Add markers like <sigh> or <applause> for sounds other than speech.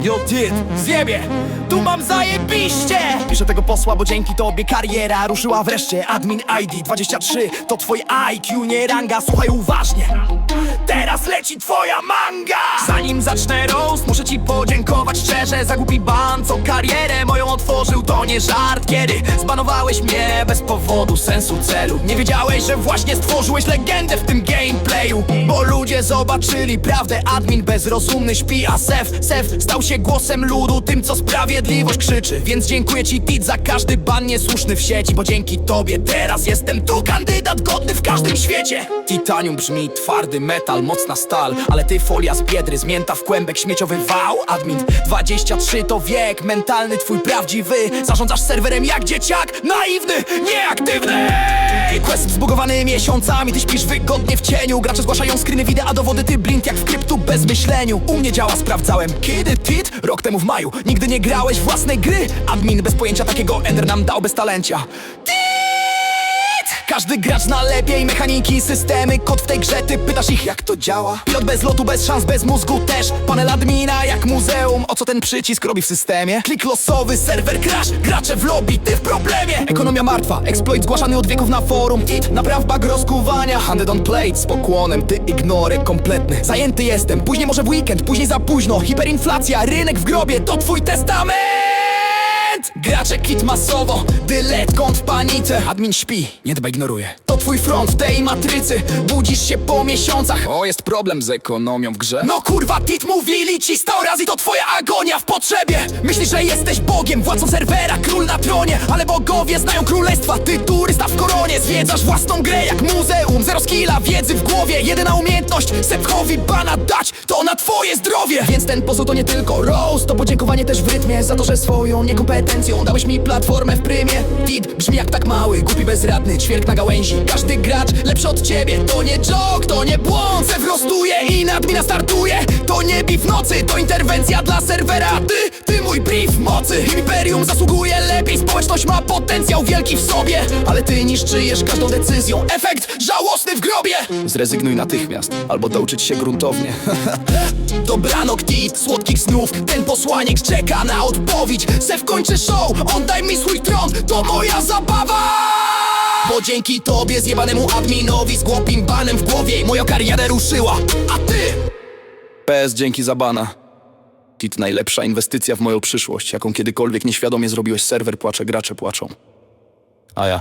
Ty, zjebie, tu mam zajebiście. Piszę tego posła, bo dzięki tobie kariera ruszyła wreszcie. Admin ID 23, to twoje IQ, nie ranga. Słuchaj uważnie, teraz leci twoja manga. Zanim zacznę muszę ci podziękować szczerze. Za głupi ban, co karierę moją otworzył To nie żart, kiedy zbanowałeś mnie bez powodu, sensu, celu. Nie wiedziałeś, że właśnie stworzyłeś legendę w tym gameplayu. Bo ludzie zobaczyli prawdę, admin bezrozumny śpi A Sef, Sef stał się głosem ludu, tym co sprawiedliwość krzyczy. Więc dziękuję ci Tit za każdy ban niesłuszny w sieci Bo dzięki tobie teraz jestem tu kandydat godny w każdym świecie. Titanium brzmi twardy metal, mocna stal Ale ty folia z biedry, zmięta w kłębek śmieciowy wał Admin 23 to wiek, mentalny twój prawdziwy. Zarządzasz serwerem jak dzieciak, naiwny, nieaktywny. Quest zbugowany miesiącami, ty śpisz wygodnie w cieniu. Gracze zgłaszają screeny wideo, a dowody ty blind jak w kryptu bez myśleniu. U mnie działa, sprawdzałem kiedy tit? Rok temu w maju. Nigdy nie grałeś własnej gry. Admin bez pojęcia takiego Ender nam dał bez talencia każdy gracz zna lepiej mechaniki, systemy, kod w tej grze Ty pytasz ich jak to działa? Pilot bez lotu, bez szans, bez mózgu też. Panel admina jak muzeum. O co ten przycisk robi w systemie? Klik losowy, serwer crash. Gracze w lobby, ty w problemie. Ekonomia martwa, exploit zgłaszany od wieków na forum. It, napraw bug rozkuwania. Handed on plate z pokłonem Ty ignory kompletny. Zajęty jestem, później może w weekend, później za późno. Hiperinflacja, rynek w grobie To twój testament kit masowo, dylet kąt w panice. Admin śpi, nie dba ignoruje twój front w tej matrycy. Budzisz się po miesiącach. O, jest problem z ekonomią w grze. No kurwa, tit mówili ci sto razy To twoja agonia w potrzebie. Myślisz, że jesteś bogiem, władcą serwera Król na tronie, ale bogowie znają królestwa Ty turysta w koronie, zwiedzasz własną grę Jak muzeum, zero skilla, wiedzy w głowie. Jedyna umiejętność, Sepkowi bana dać To na twoje zdrowie. Więc ten poseł to nie tylko roast To podziękowanie też w rytmie Za to, że swoją niekompetencją Dałeś mi platformę w prymie. Tit brzmi jak tak mały, głupi bezradny Ćwierk na gałęzi, każdy gracz lepszy od ciebie. To nie joke, to nie błąd. Zew rostuje i nadmina startuje. To nie bij w nocy, to interwencja dla serwera. Ty, ty mój brief mocy. Imperium zasługuje lepiej. Społeczność ma potencjał wielki w sobie. Ale ty niszczyjesz każdą decyzją. Efekt żałosny w grobie. Zrezygnuj natychmiast, albo douczyć się gruntownie. <laughs> Dobranok tit, słodkich snów. Ten posłaniec czeka na odpowiedź. Sef kończy show, oddaj mi swój tron. To moja zabawa Bo dzięki tobie zjebanemu adminowi Z głupim banem w głowie moja kariera ruszyła. A ty? PS dzięki za bana. Tit najlepsza inwestycja w moją przyszłość Jaką kiedykolwiek nieświadomie zrobiłeś serwer płacze, gracze płaczą. A ja